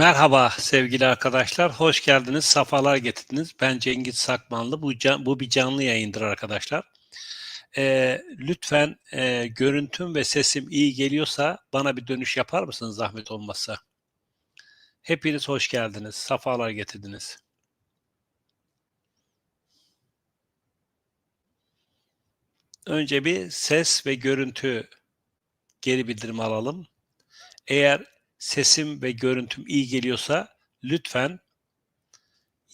Merhaba sevgili arkadaşlar, hoş geldiniz, safalar getirdiniz. Ben Cengiz Sakmanlı, bu, can, bu bir canlı yayındır arkadaşlar. Ee, lütfen e, görüntüm ve sesim iyi geliyorsa bana bir dönüş yapar mısınız zahmet olmazsa? Hepiniz hoş geldiniz, safalar getirdiniz. Önce bir ses ve görüntü geri bildirim alalım. Eğer sesim ve görüntüm iyi geliyorsa lütfen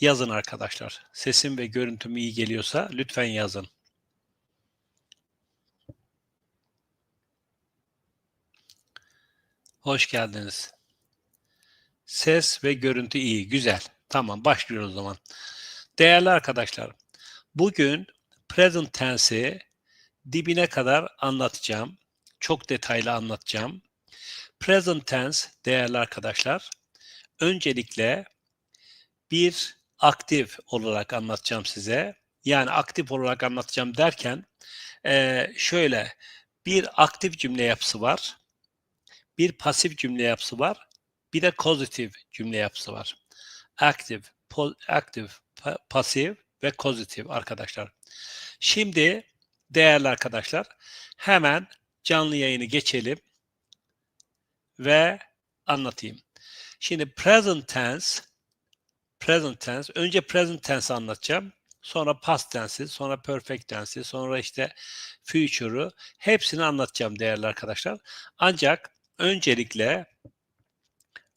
yazın arkadaşlar. Sesim ve görüntüm iyi geliyorsa lütfen yazın. Hoş geldiniz. Ses ve görüntü iyi, güzel. Tamam, başlıyoruz o zaman. Değerli arkadaşlar, bugün present tense'i dibine kadar anlatacağım. Çok detaylı anlatacağım. Present tense değerli arkadaşlar, öncelikle bir aktif olarak anlatacağım size. Yani aktif olarak anlatacağım derken şöyle bir aktif cümle yapısı var, bir pasif cümle yapısı var, bir de pozitif cümle yapısı var. Aktif, aktif, pasif ve pozitif arkadaşlar. Şimdi değerli arkadaşlar hemen canlı yayını geçelim ve anlatayım. Şimdi present tense present tense önce present tense anlatacağım. Sonra past tense'i, sonra perfect tense'i, sonra işte future'u hepsini anlatacağım değerli arkadaşlar. Ancak öncelikle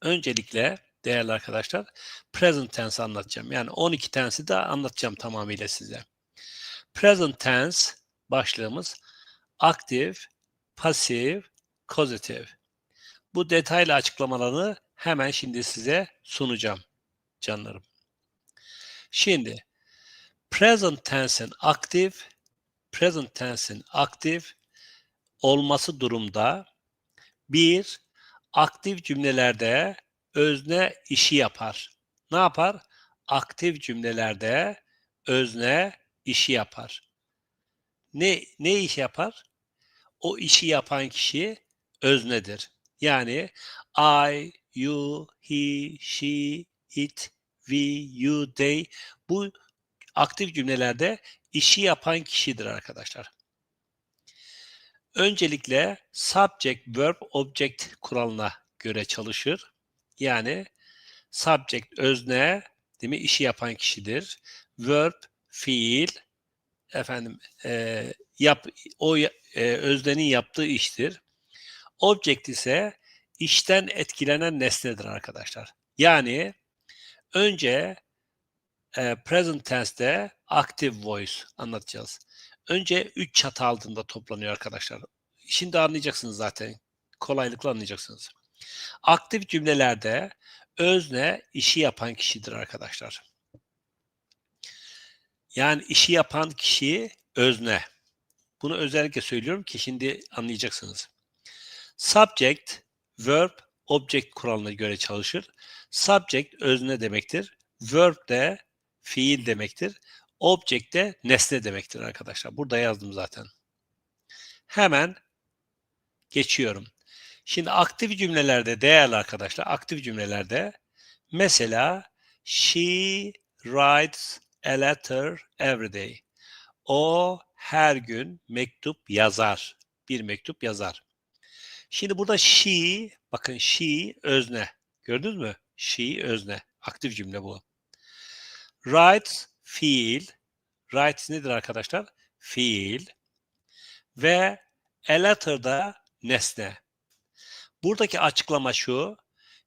öncelikle değerli arkadaşlar present tense anlatacağım. Yani 12 tense'i de anlatacağım tamamıyla size. Present tense başlığımız aktif, pasif, causative. Bu detaylı açıklamalarını hemen şimdi size sunacağım canlarım. Şimdi present tense'in aktif present tense'in aktif olması durumda bir aktif cümlelerde özne işi yapar. Ne yapar? Aktif cümlelerde özne işi yapar. Ne ne iş yapar? O işi yapan kişi öznedir. Yani I, you, he, she, it, we, you, they bu aktif cümlelerde işi yapan kişidir arkadaşlar. Öncelikle subject, verb, object kuralına göre çalışır. Yani subject özne, değil mi? işi yapan kişidir. Verb fiil efendim e, yap o e, öznenin yaptığı iştir. Object ise işten etkilenen nesnedir arkadaşlar. Yani önce e, present tense'de active voice anlatacağız. Önce üç çatı altında toplanıyor arkadaşlar. Şimdi anlayacaksınız zaten. Kolaylıkla anlayacaksınız. Aktif cümlelerde özne işi yapan kişidir arkadaşlar. Yani işi yapan kişi özne. Bunu özellikle söylüyorum ki şimdi anlayacaksınız. Subject, verb, object kuralına göre çalışır. Subject özne demektir. Verb de fiil demektir. Object de nesne demektir arkadaşlar. Burada yazdım zaten. Hemen geçiyorum. Şimdi aktif cümlelerde değerli arkadaşlar, aktif cümlelerde mesela she writes a letter every day. O her gün mektup yazar. Bir mektup yazar. Şimdi burada she, bakın she özne. Gördünüz mü? She özne. Aktif cümle bu. Writes fiil. Writes nedir arkadaşlar? Fiil. Ve a letter da nesne. Buradaki açıklama şu.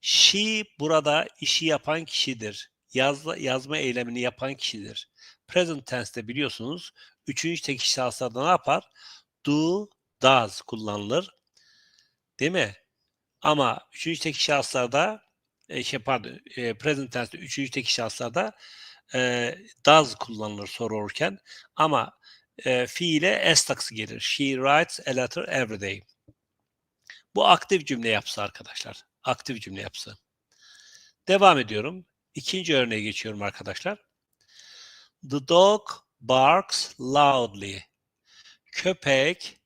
She burada işi yapan kişidir. Yazma, yazma eylemini yapan kişidir. Present tense'de biliyorsunuz üçüncü tekil şahıslarda ne yapar? Do, does kullanılır. Değil mi? Ama üçüncü tekil şahıslarda e, şey pardon, e, present tense'de üçüncü tekil şahıslarda e, does kullanılır sorulurken ama e, fiile s takısı gelir. She writes a letter every day. Bu aktif cümle yapısı arkadaşlar. Aktif cümle yapısı. Devam ediyorum. İkinci örneğe geçiyorum arkadaşlar. The dog barks loudly. Köpek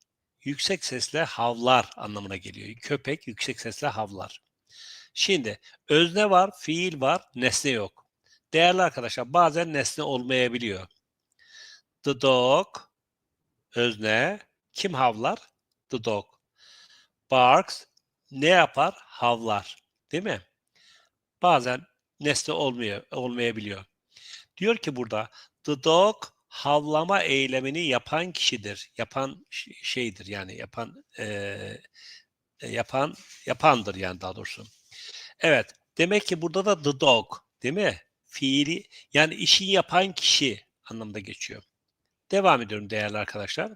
yüksek sesle havlar anlamına geliyor. Köpek yüksek sesle havlar. Şimdi özne var, fiil var, nesne yok. Değerli arkadaşlar bazen nesne olmayabiliyor. The dog özne kim havlar? The dog. Barks ne yapar? Havlar. Değil mi? Bazen nesne olmuyor, olmayabiliyor. Diyor ki burada the dog havlama eylemini yapan kişidir. Yapan şeydir yani yapan eee, yapan yapandır yani daha doğrusu. Evet. Demek ki burada da the dog değil mi? Fiili yani işi yapan kişi anlamda geçiyor. Devam ediyorum değerli arkadaşlar.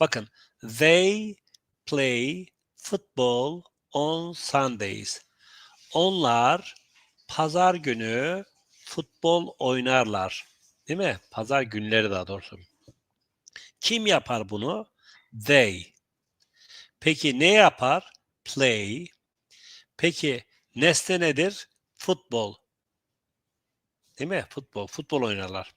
Bakın they play football on Sundays. Onlar pazar günü futbol oynarlar. Değil mi? Pazar günleri daha doğrusu. Kim yapar bunu? They. Peki ne yapar? Play. Peki nesne nedir? Futbol. Değil mi? Futbol. Futbol oynarlar.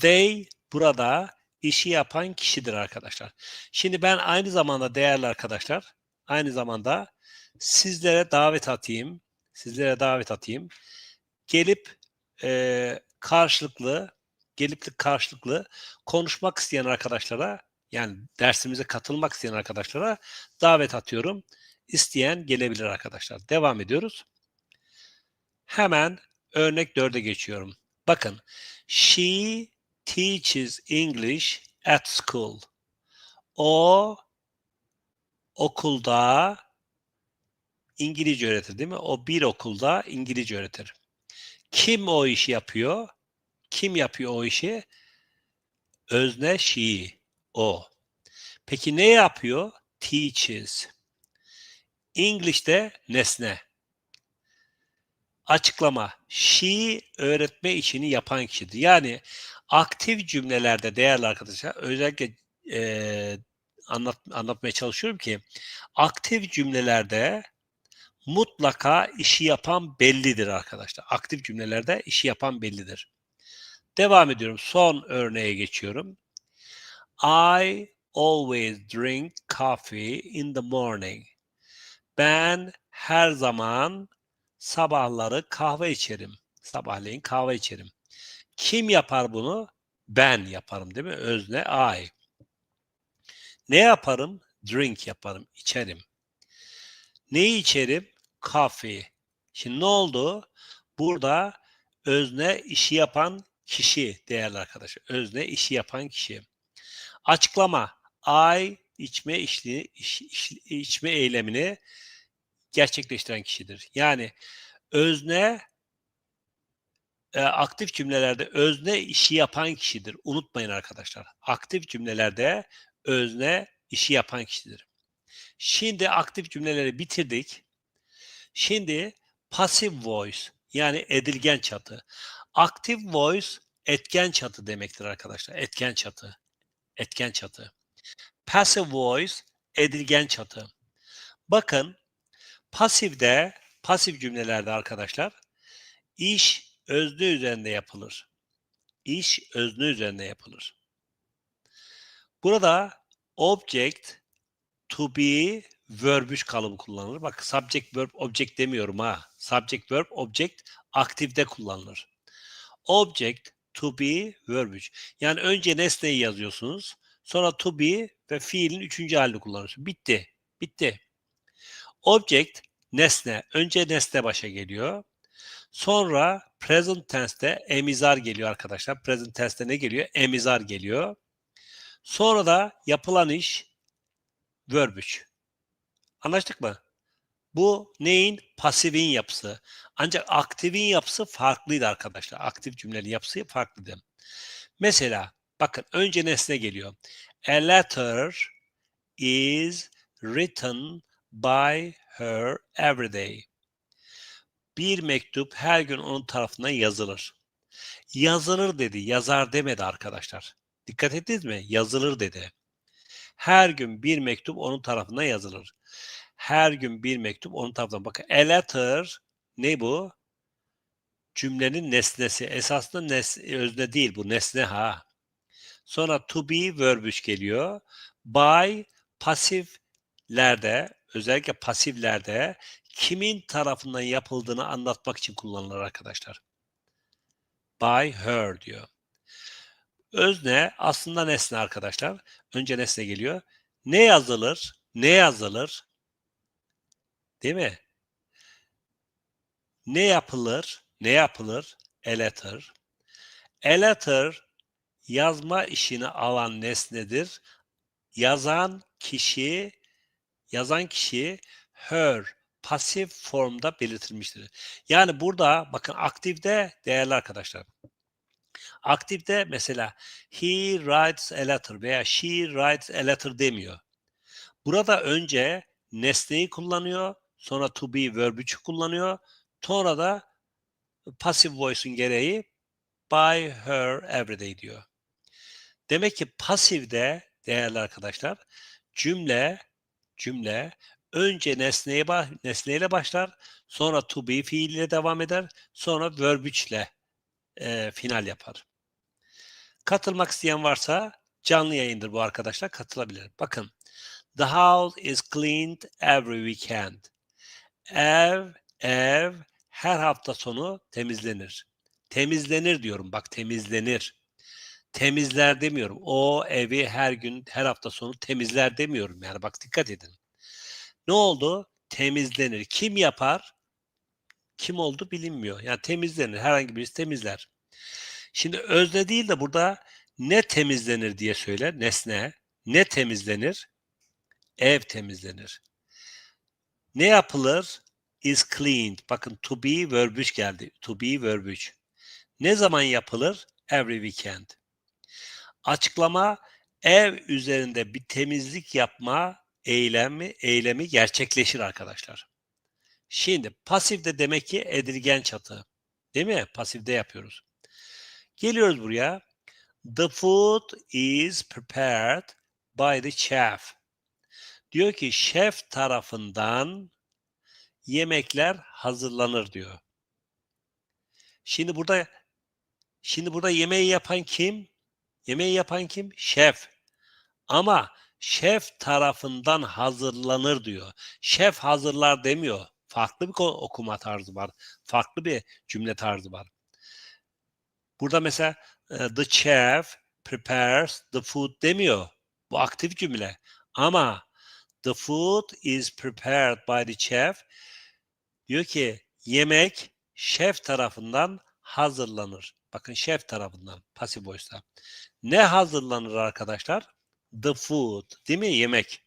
They burada işi yapan kişidir arkadaşlar. Şimdi ben aynı zamanda değerli arkadaşlar, aynı zamanda sizlere davet atayım. Sizlere davet atayım. Gelip e, karşılıklı, gelip karşılıklı konuşmak isteyen arkadaşlara, yani dersimize katılmak isteyen arkadaşlara davet atıyorum. İsteyen gelebilir arkadaşlar. Devam ediyoruz. Hemen örnek 4'e geçiyorum. Bakın. She teaches English at school. O okulda İngilizce öğretir değil mi? O bir okulda İngilizce öğretir. Kim o işi yapıyor? Kim yapıyor o işi? Özne she. O. Peki ne yapıyor? Teaches. English'te nesne. Açıklama. She öğretme işini yapan kişidir. Yani aktif cümlelerde değerli arkadaşlar özellikle e, anlat, anlatmaya çalışıyorum ki aktif cümlelerde mutlaka işi yapan bellidir arkadaşlar. Aktif cümlelerde işi yapan bellidir. Devam ediyorum. Son örneğe geçiyorum. I always drink coffee in the morning. Ben her zaman sabahları kahve içerim. Sabahleyin kahve içerim. Kim yapar bunu? Ben yaparım değil mi? Özne I. Ne yaparım? Drink yaparım, içerim. Neyi içerim? Coffee. Şimdi ne oldu? Burada özne işi yapan kişi değerli arkadaşlar. Özne işi yapan kişi. Açıklama. I içme işli, iç, iç, içme eylemini gerçekleştiren kişidir. Yani özne e, aktif cümlelerde özne işi yapan kişidir. Unutmayın arkadaşlar. Aktif cümlelerde özne işi yapan kişidir. Şimdi aktif cümleleri bitirdik. Şimdi passive voice yani edilgen çatı. Active voice etken çatı demektir arkadaşlar. Etken çatı. Etken çatı. Passive voice edilgen çatı. Bakın pasifde, pasif cümlelerde arkadaşlar iş özne üzerinde yapılır. İş özne üzerinde yapılır. Burada object to be verb 3 kalıbı kullanılır. Bak subject verb object demiyorum ha. Subject verb object aktifte kullanılır. Object to be verb 3. Yani önce nesneyi yazıyorsunuz. Sonra to be ve fiilin üçüncü halini kullanıyorsunuz. Bitti. Bitti. Object nesne. Önce nesne başa geliyor. Sonra present tense'te emizar geliyor arkadaşlar. Present tense'te ne geliyor? Emizar geliyor. Sonra da yapılan iş verb 3. Anlaştık mı? Bu neyin? Pasifin yapısı. Ancak aktifin yapısı farklıydı arkadaşlar. Aktif cümlenin yapısı farklıydı. Mesela bakın önce nesne geliyor. A letter is written by her every day. Bir mektup her gün onun tarafından yazılır. Yazılır dedi, yazar demedi arkadaşlar. Dikkat ettiniz mi? Yazılır dedi. Her gün bir mektup onun tarafından yazılır. Her gün bir mektup onun tarafından. Bakın a letter ne bu? Cümlenin nesnesi. Esasında nes özne değil bu nesne ha. Sonra to be verb 3 geliyor. By pasiflerde özellikle pasiflerde kimin tarafından yapıldığını anlatmak için kullanılır arkadaşlar. By her diyor. Özne aslında nesne arkadaşlar. Önce nesne geliyor. Ne yazılır? Ne yazılır? Değil mi? Ne yapılır? Ne yapılır? A letter. A letter yazma işini alan nesnedir. Yazan kişi yazan kişi her pasif formda belirtilmiştir. Yani burada bakın aktifte değerli arkadaşlar. Aktifte mesela he writes a letter veya she writes a letter demiyor. Burada önce nesneyi kullanıyor, sonra to be verb kullanıyor, sonra da passive voice'un gereği by her everyday diyor. Demek ki pasifde değerli arkadaşlar cümle cümle önce nesneye nesneyle başlar, sonra to be fiiliyle devam eder, sonra verb ile e, final yapar. Katılmak isteyen varsa canlı yayındır bu arkadaşlar katılabilir. Bakın. The house is cleaned every weekend. Ev, ev her hafta sonu temizlenir. Temizlenir diyorum. Bak temizlenir. Temizler demiyorum. O evi her gün, her hafta sonu temizler demiyorum. Yani bak dikkat edin. Ne oldu? Temizlenir. Kim yapar? Kim oldu bilinmiyor. Yani temizlenir. Herhangi birisi temizler. Şimdi özne değil de burada ne temizlenir diye söyler nesne. Ne temizlenir? Ev temizlenir. Ne yapılır? Is cleaned. Bakın to be verb geldi. To be verb Ne zaman yapılır? Every weekend. Açıklama ev üzerinde bir temizlik yapma eylemi eylemi gerçekleşir arkadaşlar. Şimdi pasifde demek ki edilgen çatı. Değil mi? Pasifde yapıyoruz. Geliyoruz buraya. The food is prepared by the chef. Diyor ki şef tarafından yemekler hazırlanır diyor. Şimdi burada şimdi burada yemeği yapan kim? Yemeği yapan kim? Şef. Ama şef tarafından hazırlanır diyor. Şef hazırlar demiyor. Farklı bir okuma tarzı var. Farklı bir cümle tarzı var. Burada mesela the chef prepares the food demiyor. Bu aktif cümle. Ama the food is prepared by the chef diyor ki yemek şef tarafından hazırlanır. Bakın şef tarafından pasif voice'da. Ne hazırlanır arkadaşlar? The food. Değil mi? Yemek.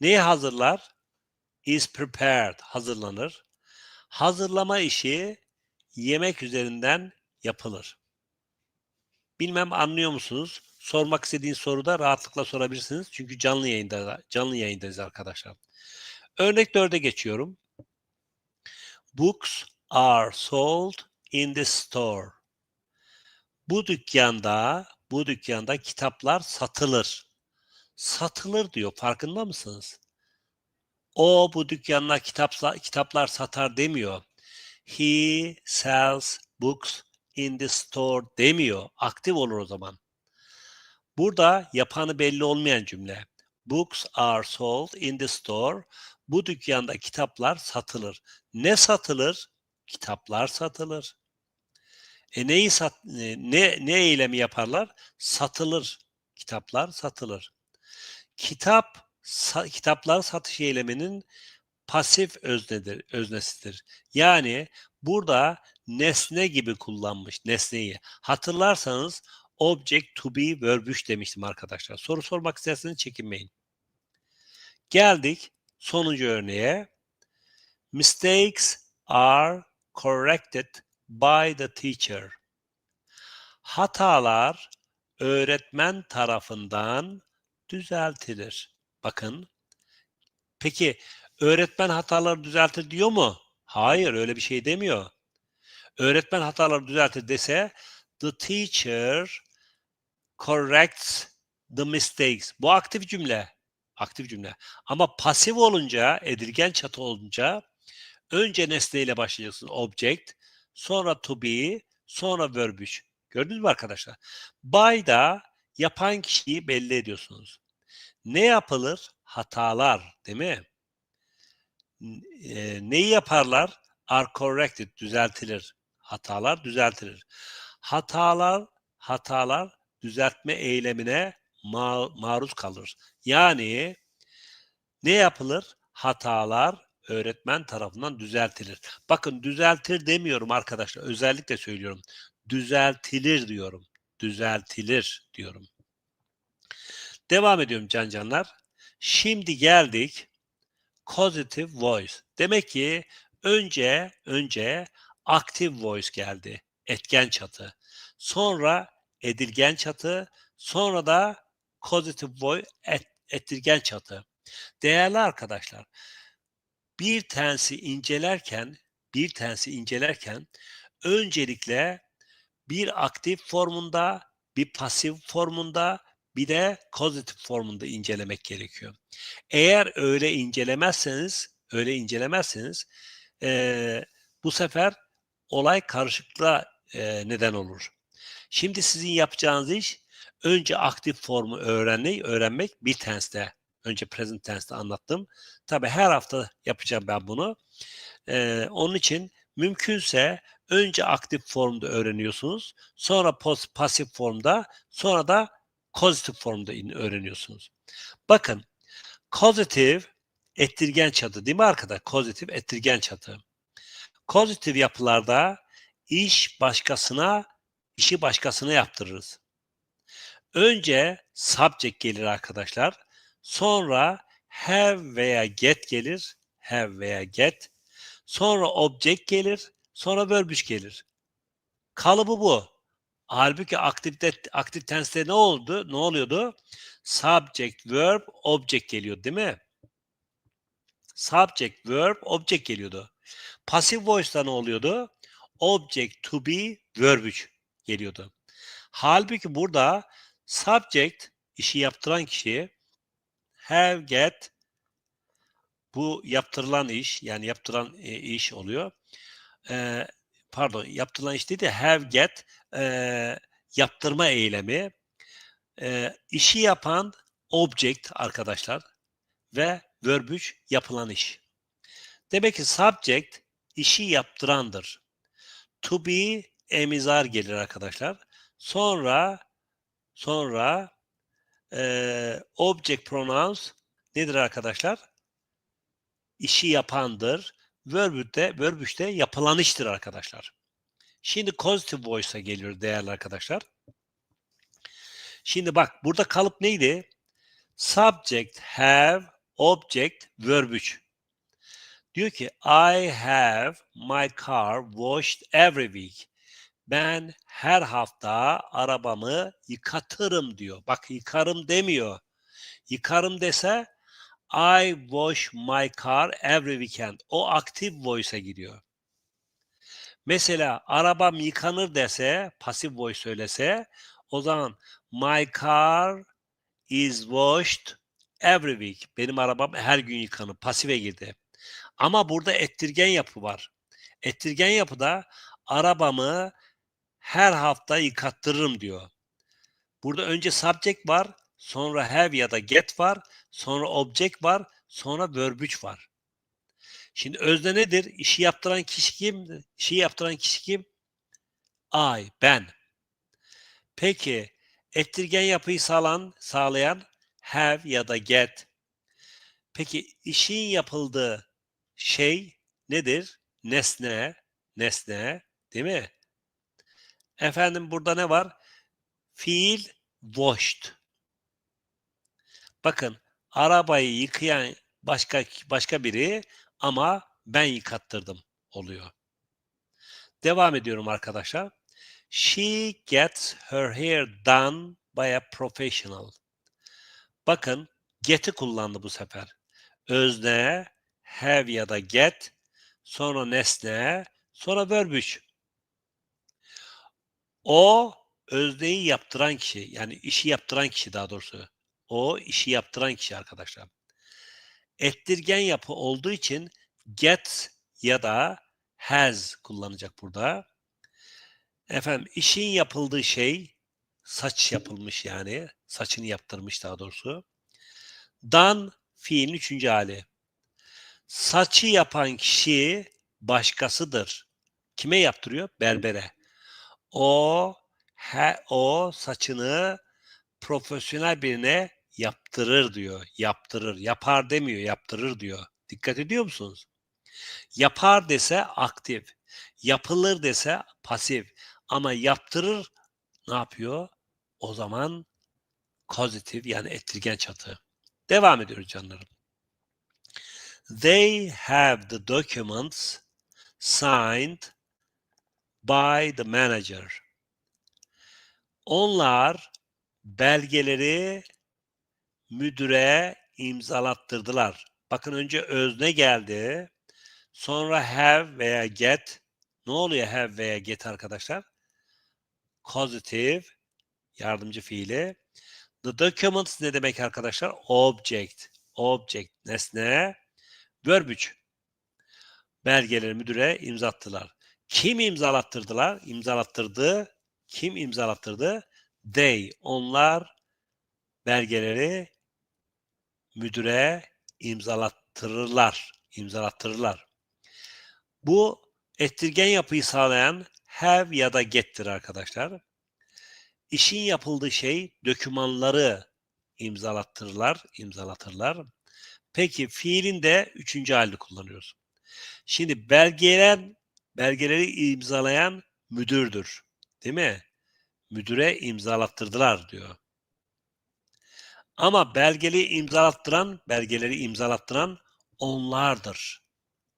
Neyi hazırlar? Is prepared. Hazırlanır. Hazırlama işi yemek üzerinden yapılır. Bilmem anlıyor musunuz? Sormak istediğin soruda rahatlıkla sorabilirsiniz. Çünkü canlı yayında canlı yayındayız arkadaşlar. Örnek 4'e geçiyorum. Books are sold in the store. Bu dükkanda, bu dükkanda kitaplar satılır. Satılır diyor. Farkında mısınız? O bu dükkanda kitap, kitaplar satar demiyor. He sells books in the store demiyor. Aktif olur o zaman. Burada yapanı belli olmayan cümle. Books are sold in the store. Bu dükkanda kitaplar satılır. Ne satılır? Kitaplar satılır. E neyi sat, e, ne, ne eylemi yaparlar? Satılır. Kitaplar satılır. Kitap, sa, kitaplar satış eyleminin pasif öznedir, öznesidir. Yani burada nesne gibi kullanmış nesneyi. Hatırlarsanız object to be verb demiştim arkadaşlar. Soru sormak isterseniz çekinmeyin. Geldik sonuncu örneğe. Mistakes are corrected by the teacher. Hatalar öğretmen tarafından düzeltilir. Bakın. Peki öğretmen hataları düzeltir diyor mu? Hayır öyle bir şey demiyor. Öğretmen hataları düzeltir dese the teacher corrects the mistakes. Bu aktif cümle. Aktif cümle. Ama pasif olunca, edilgen çatı olunca önce nesneyle başlayacaksın. Object, sonra to be, sonra verb 3. Gördünüz mü arkadaşlar? By'da yapan kişiyi belli ediyorsunuz. Ne yapılır? Hatalar, değil mi? e, neyi yaparlar? Are corrected, düzeltilir. Hatalar düzeltilir. Hatalar, hatalar düzeltme eylemine ma- maruz kalır. Yani ne yapılır? Hatalar öğretmen tarafından düzeltilir. Bakın düzeltir demiyorum arkadaşlar. Özellikle söylüyorum. Düzeltilir diyorum. Düzeltilir diyorum. Devam ediyorum can canlar. Şimdi geldik causative voice. Demek ki önce önce active voice geldi. Etken çatı. Sonra edilgen çatı. Sonra da causative voice et, ettirgen çatı. Değerli arkadaşlar, bir tensi incelerken bir tensi incelerken öncelikle bir aktif formunda, bir pasif formunda, bir de causative formunda incelemek gerekiyor. Eğer öyle incelemezseniz, öyle incelemezseniz e, bu sefer olay karışıklığa e, neden olur. Şimdi sizin yapacağınız iş önce aktif formu öğrenmeyi öğrenmek bir tenste. Önce present tense'te anlattım. Tabi her hafta yapacağım ben bunu. Ee, onun için mümkünse önce aktif formda öğreniyorsunuz. Sonra pos, pasif formda, sonra da causative formda öğreniyorsunuz. Bakın, causative ettirgen çatı değil mi arkadaşlar? Causative ettirgen çatı. Causative yapılarda iş başkasına, işi başkasına yaptırırız. Önce subject gelir arkadaşlar. Sonra have veya get gelir. Have veya get. Sonra object gelir. Sonra verb gelir. Kalıbı bu. Halbuki aktifte, aktif tense'de ne oldu? Ne oluyordu? Subject, verb, object geliyor değil mi? Subject, verb, object geliyordu. Passive voice'da ne oluyordu? Object, to be, verb geliyordu. Halbuki burada subject işi yaptıran kişi have, get bu yaptırılan iş yani yaptıran e, iş oluyor. E, pardon yaptırılan iş değil de have, get e, yaptırma eylemi e, işi yapan object arkadaşlar ve verb yapılan iş. Demek ki subject işi yaptırandır. To be emizar gelir arkadaşlar. Sonra sonra e, object pronouns nedir arkadaşlar? İşi yapandır. Verb de, verb de yapılan iştir arkadaşlar. Şimdi causative voice'a geliyor değerli arkadaşlar. Şimdi bak burada kalıp neydi? Subject, have, object, verb 3. Diyor ki I have my car washed every week. Ben her hafta arabamı yıkatırım diyor. Bak yıkarım demiyor. Yıkarım dese I wash my car every weekend. O aktif voice'a giriyor. Mesela arabam yıkanır dese, pasif voice söylese o zaman my car is washed every week. Benim arabam her gün yıkanır. Pasife girdi. Ama burada ettirgen yapı var. Ettirgen yapıda arabamı her hafta yıkattırırım diyor. Burada önce subject var, sonra have ya da get var, sonra object var, sonra verb var. Şimdi özne nedir? İşi yaptıran kişi kim? İşi yaptıran kişi kim? I, ben. Peki ettirgen yapıyı sağlayan, sağlayan have ya da get. Peki işin yapıldığı şey nedir? Nesne, nesne, değil mi? Efendim burada ne var? Fiil washed. Bakın arabayı yıkayan başka başka biri ama ben yıkattırdım oluyor. Devam ediyorum arkadaşlar. She gets her hair done by a professional. Bakın get'i kullandı bu sefer. Özne, have ya da get, sonra nesne, sonra verb 3. O özneyi yaptıran kişi, yani işi yaptıran kişi daha doğrusu. O işi yaptıran kişi arkadaşlar. Ettirgen yapı olduğu için get ya da has kullanacak burada. Efendim işin yapıldığı şey saç yapılmış yani. Saçını yaptırmış daha doğrusu. Done fiilin üçüncü hali. Saçı yapan kişi başkasıdır. Kime yaptırıyor? Berbere. O he, o saçını profesyonel birine yaptırır diyor. Yaptırır. Yapar demiyor, yaptırır diyor. Dikkat ediyor musunuz? Yapar dese aktif. Yapılır dese pasif. Ama yaptırır ne yapıyor? O zaman pozitif yani ettirgen çatı. Devam ediyoruz canlarım. They have the documents signed by the manager. Onlar belgeleri müdüre imzalattırdılar. Bakın önce özne geldi. Sonra have veya get. Ne oluyor have veya get arkadaşlar? Causative yardımcı fiili. The documents ne demek arkadaşlar? Object. Object nesne. Verb 3. Belgeleri müdüre imzattılar. Kim imzalattırdılar? İmzalattırdı. Kim imzalattırdı? They. Onlar belgeleri müdüre imzalattırırlar. İmzalattırırlar. Bu ettirgen yapıyı sağlayan have ya da get'tir arkadaşlar. İşin yapıldığı şey dokümanları imzalattırırlar, imzalatırlar. Peki fiilin de üçüncü halini kullanıyoruz. Şimdi belgeler, belgeleri imzalayan müdürdür. Değil mi? Müdüre imzalattırdılar diyor. Ama belgeli imzalattıran, belgeleri imzalattıran onlardır.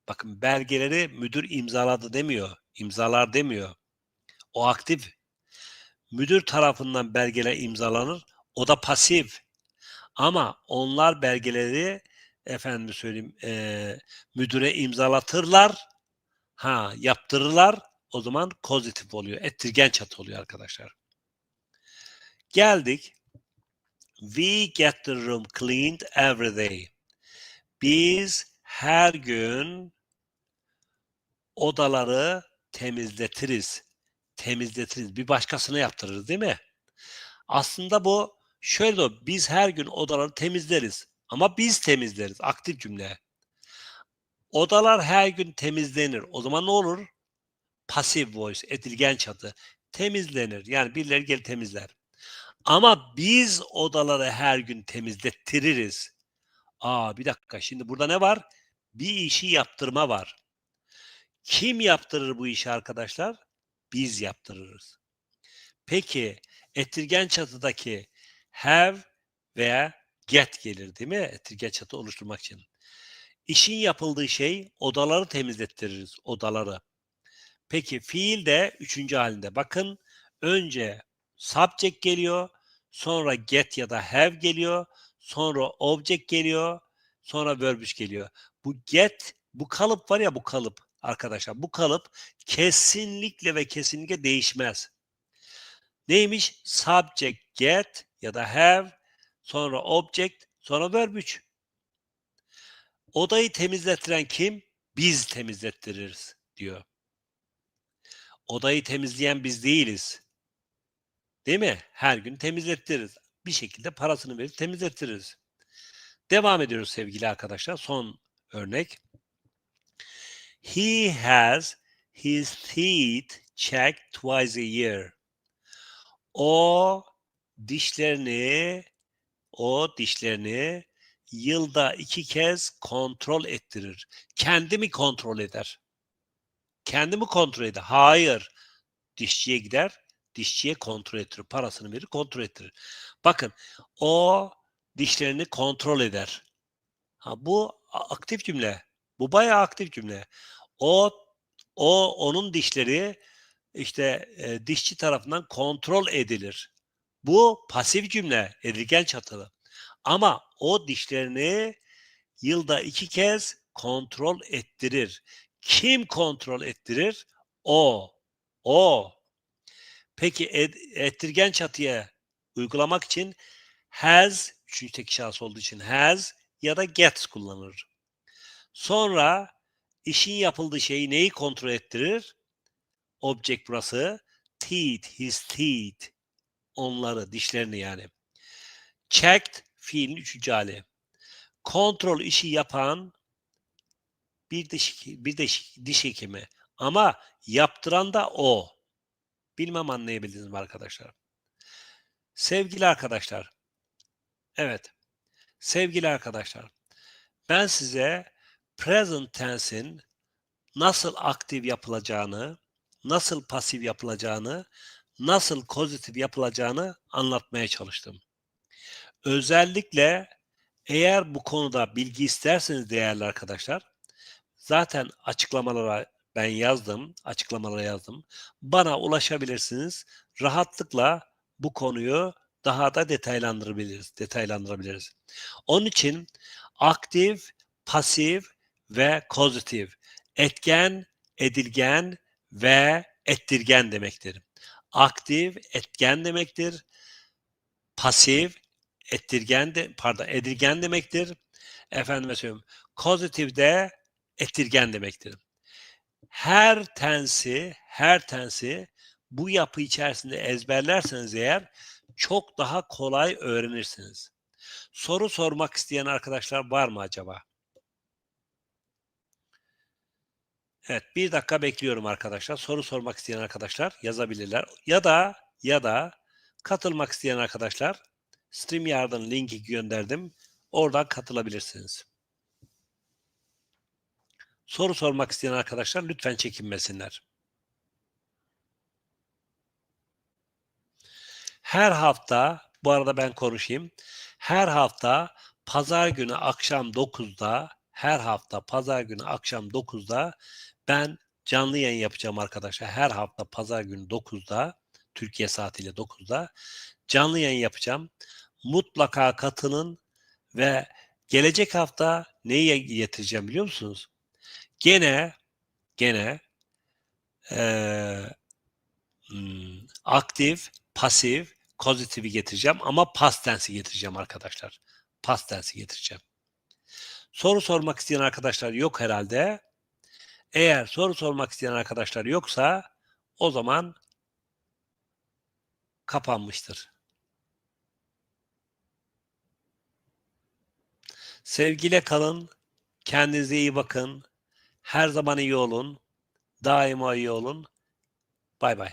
Bakın belgeleri müdür imzaladı demiyor, imzalar demiyor. O aktif. Müdür tarafından belgeler imzalanır. O da pasif. Ama onlar belgeleri efendim söyleyeyim e, müdüre imzalatırlar. Ha yaptırırlar. O zaman pozitif oluyor. Ettirgen çatı oluyor arkadaşlar. Geldik. We get the room cleaned every day. Biz her gün odaları temizletiriz. Temizletiriz. Bir başkasına yaptırırız değil mi? Aslında bu şöyle biz her gün odaları temizleriz. Ama biz temizleriz. Aktif cümle. Odalar her gün temizlenir. O zaman ne olur? Pasif voice, edilgen çatı. Temizlenir. Yani birileri gel temizler. Ama biz odaları her gün temizlettiririz. Aa bir dakika şimdi burada ne var? Bir işi yaptırma var. Kim yaptırır bu işi arkadaşlar? Biz yaptırırız. Peki ettirgen çatıdaki have veya get gelir değil mi? Ettirgen çatı oluşturmak için. İşin yapıldığı şey odaları temizlettiririz. Odaları. Peki fiil de üçüncü halinde. Bakın önce subject geliyor. Sonra get ya da have geliyor. Sonra object geliyor. Sonra verb üç geliyor. Bu get, bu kalıp var ya bu kalıp arkadaşlar. Bu kalıp kesinlikle ve kesinlikle değişmez. Neymiş? Subject get ya da have, sonra object, sonra verb 3. Odayı temizlettiren kim? Biz temizlettiririz diyor. Odayı temizleyen biz değiliz. Değil mi? Her gün temizlettiririz. Bir şekilde parasını verip temizlettiririz. Devam ediyoruz sevgili arkadaşlar. Son örnek. He has his teeth checked twice a year. O dişlerini o dişlerini yılda iki kez kontrol ettirir. Kendi mi kontrol eder? Kendi mi kontrol eder? Hayır. Dişçiye gider, dişçiye kontrol ettirir. Parasını verir, kontrol ettirir. Bakın o dişlerini kontrol eder. Ha, bu aktif cümle. Bu bayağı aktif cümle. O o onun dişleri işte e, dişçi tarafından kontrol edilir. Bu pasif cümle, edilgen çatılı. Ama o dişlerini yılda iki kez kontrol ettirir. Kim kontrol ettirir? O. O. Peki ed, ettirgen çatıya uygulamak için has, üçüncü tek şahıs olduğu için has ya da gets kullanılır. Sonra işin yapıldığı şeyi neyi kontrol ettirir? Object burası. Teeth, his teeth. Onları, dişlerini yani. Checked, fiilin üçüncü hali. Kontrol işi yapan bir diş bir diş, diş hekimi ama yaptıran da o. Bilmem anlayabildiniz mi arkadaşlar? Sevgili arkadaşlar. Evet. Sevgili arkadaşlar. Ben size present tense'in nasıl aktif yapılacağını, nasıl pasif yapılacağını, nasıl pozitif yapılacağını anlatmaya çalıştım. Özellikle eğer bu konuda bilgi isterseniz değerli arkadaşlar, zaten açıklamalara ben yazdım, açıklamalara yazdım. Bana ulaşabilirsiniz. Rahatlıkla bu konuyu daha da detaylandırabiliriz, detaylandırabiliriz. Onun için aktif, pasif ve pozitif, etken, edilgen ve ettirgen demektir. Aktif, etken demektir. Pasif, ettirgen de, pardon, edilgen demektir. Efendime söyleyeyim, pozitif de ettirgen demektir. Her tensi, her tensi bu yapı içerisinde ezberlerseniz eğer çok daha kolay öğrenirsiniz. Soru sormak isteyen arkadaşlar var mı acaba? Evet, bir dakika bekliyorum arkadaşlar. Soru sormak isteyen arkadaşlar yazabilirler. Ya da ya da katılmak isteyen arkadaşlar StreamYard'ın linki gönderdim. Oradan katılabilirsiniz. Soru sormak isteyen arkadaşlar lütfen çekinmesinler. Her hafta, bu arada ben konuşayım. Her hafta pazar günü akşam 9'da, her hafta pazar günü akşam 9'da ben canlı yayın yapacağım arkadaşlar. Her hafta pazar günü 9'da, Türkiye saatiyle 9'da canlı yayın yapacağım. Mutlaka katılın ve gelecek hafta neyi getireceğim biliyor musunuz? Gene gene hmm, aktif, pasif, pozitifi getireceğim ama past tense'i getireceğim arkadaşlar. Past tense'i getireceğim. Soru sormak isteyen arkadaşlar yok herhalde. Eğer soru sormak isteyen arkadaşlar yoksa o zaman kapanmıştır. Sevgiyle kalın. Kendinize iyi bakın. Her zaman iyi olun. Daima iyi olun. Bay bay.